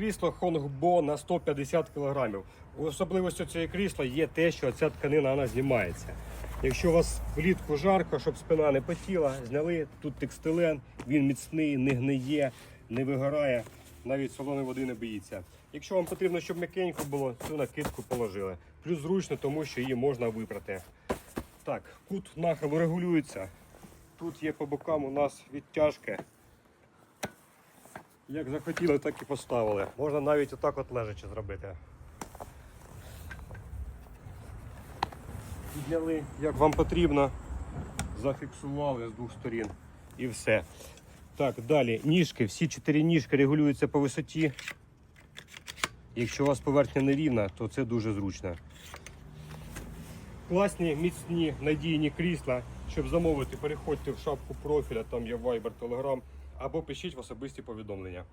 Крісло Хонгбо на 150 кг. Особливістю цього крісла є те, що ця тканина вона знімається. Якщо у вас влітку жарко, щоб спина не потіла, зняли тут текстилен, він міцний, не гниє, не вигорає, навіть солоної води не боїться. Якщо вам потрібно, щоб м'якенько було, цю накидку положили. Плюс зручно, тому що її можна випрати. Так, кут нахилу регулюється. Тут є по бокам у нас відтяжки. Як захотіли, так і поставили. Можна навіть отак от лежачи зробити. Підняли, як вам потрібно, зафіксували з двох сторін і все. Так, далі ніжки, всі чотири ніжки регулюються по висоті. Якщо у вас поверхня нерівна, то це дуже зручно. Класні, міцні, надійні крісла. Щоб замовити, переходьте в шапку профіля, там є Viber, Telegram, або пишіть в особисті повідомлення.